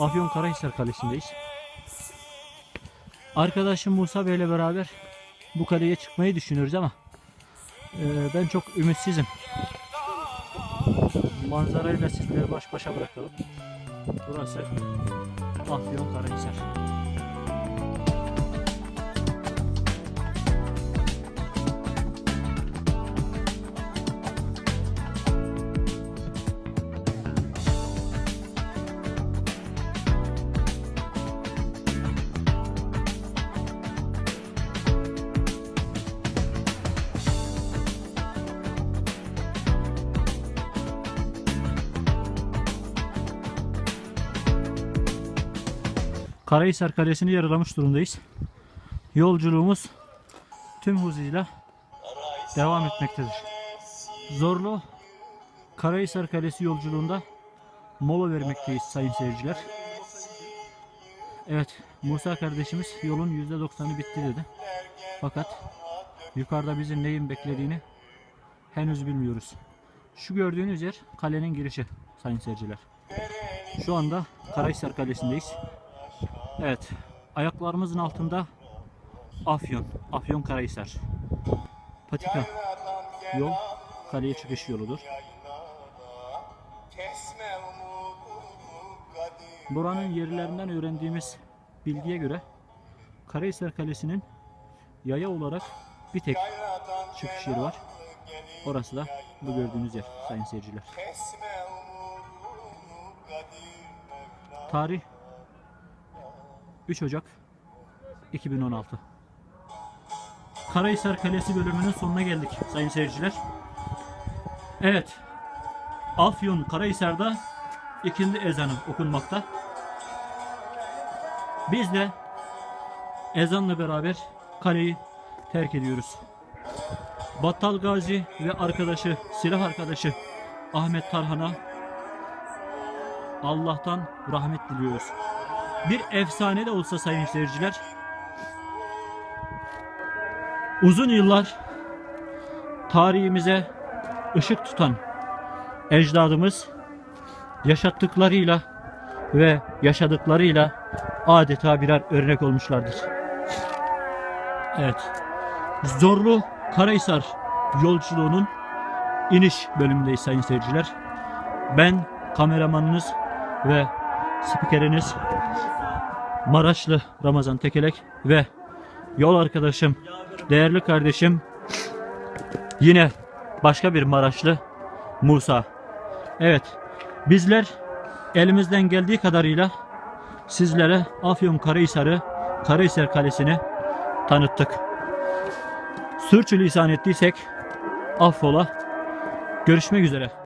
Afyon Karahisar Kalesi'ndeyiz. Arkadaşım Musa Bey beraber bu kaleye çıkmayı düşünüyoruz ama e, ben çok ümitsizim. Manzarayla sizleri baş başa bırakalım. Burası Afyon Karahisar. Karahisar Kalesi'ni yarılamış durumdayız. Yolculuğumuz tüm hızıyla devam etmektedir. Zorlu Karahisar Kalesi yolculuğunda mola vermekteyiz sayın seyirciler. Evet Musa kardeşimiz yolun %90'ı bitti dedi. Fakat yukarıda bizi neyin beklediğini henüz bilmiyoruz. Şu gördüğünüz yer kalenin girişi sayın seyirciler. Şu anda Karahisar Kalesi'ndeyiz. Evet. Ayaklarımızın altında Afyon. Afyon Karahisar. Patika. Yol kaleye çıkış yoludur. Buranın yerlerinden öğrendiğimiz bilgiye göre Karahisar Kalesi'nin yaya olarak bir tek çıkış yeri var. Orası da bu gördüğünüz yer sayın seyirciler. Tarih 3 Ocak 2016 Karahisar Kalesi bölümünün sonuna geldik sayın seyirciler. Evet. Afyon Karahisar'da ikindi ezanı okunmakta. Biz de ezanla beraber kaleyi terk ediyoruz. Battal Gazi ve arkadaşı, silah arkadaşı Ahmet Tarhan'a Allah'tan rahmet diliyoruz bir efsane de olsa sayın seyirciler uzun yıllar tarihimize ışık tutan ecdadımız yaşattıklarıyla ve yaşadıklarıyla adeta birer örnek olmuşlardır. Evet. Zorlu Karahisar yolculuğunun iniş bölümündeyiz sayın seyirciler. Ben kameramanınız ve spikeriniz Maraşlı Ramazan Tekelek ve yol arkadaşım, değerli kardeşim yine başka bir Maraşlı Musa. Evet, bizler elimizden geldiği kadarıyla sizlere Afyon Karahisar'ı, Karahisar Kalesi'ni tanıttık. Sürçülisan ettiysek affola. Görüşmek üzere.